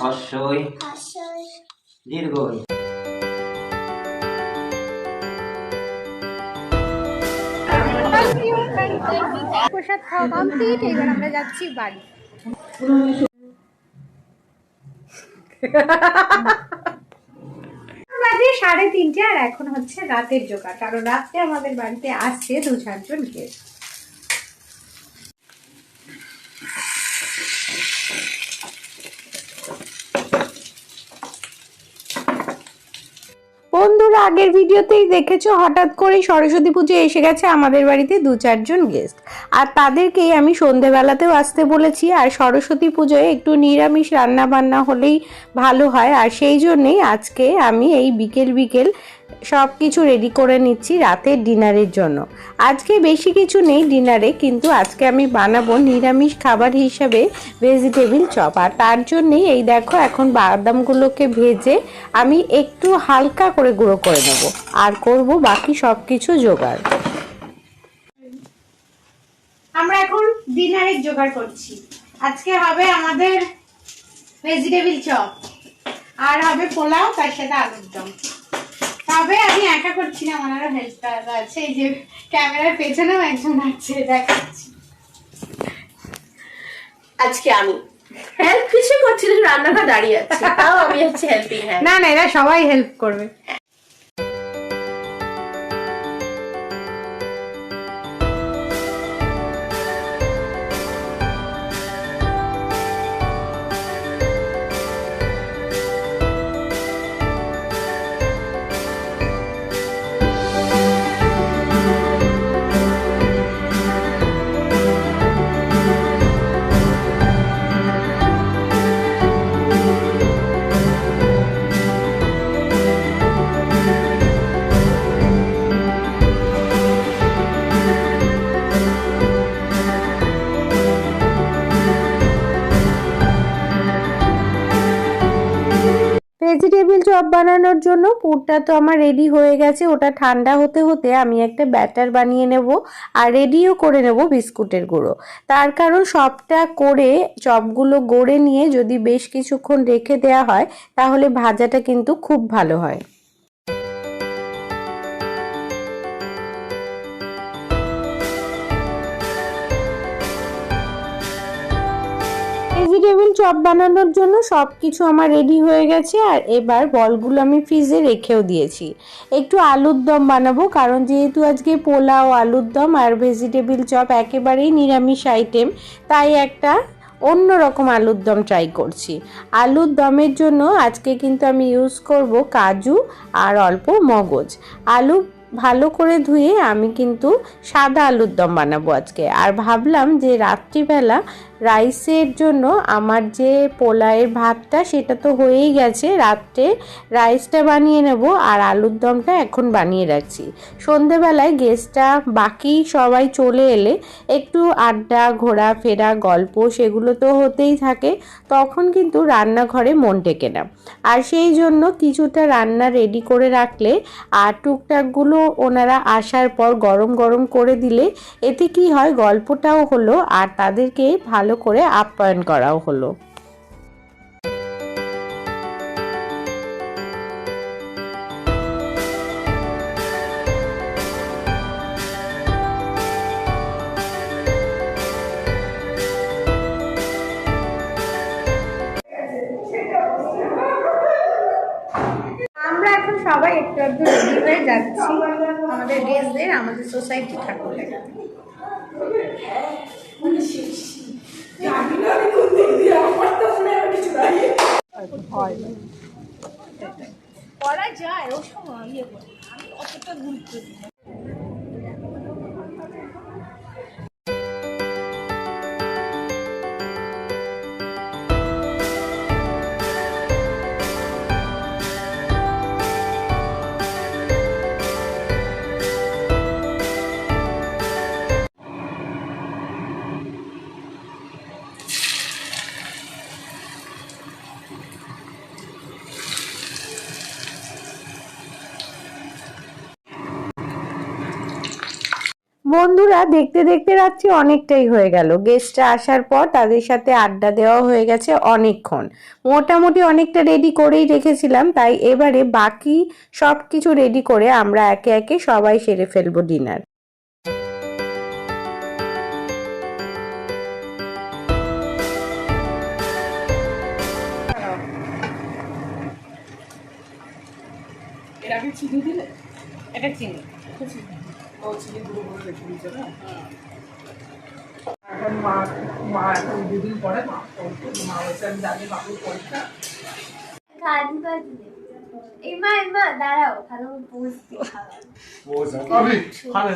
হস্যই দীর্ঘই। সাড়ে তিনটে আর এখন হচ্ছে রাতের জোগাড়, কারণ রাত্রে আমাদের বাড়িতে আসছে দু চারজন গেস্ট। বন্ধুরা আগের ভিডিওতেই দেখেছ, হঠাৎ করে সরস্বতী পুজো এসে গেছে আমাদের বাড়িতে দু চারজন গেস্ট আর তাদেরকেই আমি সন্ধেবেলাতেও আসতে বলেছি, আর সরস্বতী পুজোয় একটু নিরামিষ রান্না বান্না হলেই ভালো হয়। আর সেই জন্যেই আজকে আমি এই বিকেল বিকেল সব কিছু রেডি করে নিচ্ছি রাতের ডিনারের জন্য। আজকে বেশি কিছু নেই ডিনারে, কিন্তু আজকে আমি বানাবো নিরামিষ খাবার হিসাবে ভেজিটেবিল চপ আর তার জন্যেই এই দেখো, এখন বাদামগুলোকে ভেজে আমি একটু হালকা করে গুঁড়ো করে নেব। আর করব বাকি সব কিছু জোগাড়। আমরা এখন ডিনারের জোগাড় করছি। আজকে হবে আমাদের ভেজিটেবিল চপ আর হবে পোলাও, তার সাথে আলুর দম। তবে আমি একা করছি না আমার আরও হেল্পার আছে। এই যে ক্যামেরার পেছনেও একজন আছে দেখাচ্ছি। আজকে আমি। হেল্প কিছু করছি রান্নাটা দাঁড়িয়ে আছি। তাও আমি হচ্ছে হেল্পিং হ্যান্ড না না এরা সবাই হেল্প করবে। চপ বানানোর জন্য পুরটা তো আমার রেডি হয়ে গেছে। ওটা ঠান্ডা হতে হতে আমি একটা ব্যাটার বানিয়ে নেব আর রেডিও করে নেব বিস্কুটের গুঁড়ো। তার কারণ সবটা করে, চপগুলো গড়ে নিয়ে যদি বেশ কিছুক্ষণ রেখে দেওয়া হয়, তাহলে ভাজাটা কিন্তু খুব ভালো হয়। ভেজিটেবিল চপ বানানোর জন্য সব কিছু আমার রেডি হয়ে গেছে আর এবার বলগুলো আমি ফ্রিজে রেখেও দিয়েছি। একটু আলুর দম বানাবো কারণ যেহেতু আজকে পোলাও, আলুর দম আর ভেজিটেবিল চপ একেবারেই নিরামিষ আইটেম তাই একটা অন্য রকম আলুর দম ট্রাই করছি। আলুর দমের জন্য আজকে কিন্তু আমি ইউজ করব কাজু আর অল্প মগজ। আলু ভালো করে ধুয়ে আমি কিন্তু সাদা আলুর দম বানাবো আজকে। আর ভাবলাম যে রাত্রিবেলা রাইসের জন্য আমার যে পোলায়ের ভাতটা, সেটা তো হয়েই গেছে। রাত্রে রাইসটা বানিয়ে নেব আর আলুর দমটা এখন বানিয়ে রাখছি। সন্ধেবেলায় গেস্টটা বাকি সবাই চলে এলে একটু আড্ডা, ঘোরাফেরা, গল্প সেগুলো তো হতেই থাকে। তখন কিন্তু রান্নাঘরে মন টেকে না। আর সেই জন্য কিছুটা রান্না রেডি করে রাখলে আর টুকটাকগুলো ওনারা আসার পর গরম গরম করে দিলে এতে কি হয়? গল্পটাও হলো আর তাদেরকে ভালো করে আপ্যায়ন করাও হলো। রেডি হয়ে যাচ্ছি। আমাদের ড্রেসদের, আমাদের সোসাইটি ঠাকুর লাগাতে করা যায় ও সময় ইয়ে করে। আমি অতটা গুরুত্ব দিই বন্ধুরা দেখতে দেখতে রাত্রি অনেকটাই হয়ে গেল। গেস্টরা আসার পর তাদের সাথে আড্ডা দেওয়া হয়ে গেছে অনেকক্ষণ। মোটামুটি অনেকটা রেডি করেই রেখেছিলাম তাই এবারে বাকি সব কিছু রেডি করে আমরা একে একে সবাই সেরে ফেলব ডিনার এর আগে চিনি দিলে? এটা চিনি। এখন মা মা এখন দুদিন পরে মা মা বলছে আমি জানি বাবুর পরীক্ষা এই মা এই মা দাঁড়াও ভালো খাবে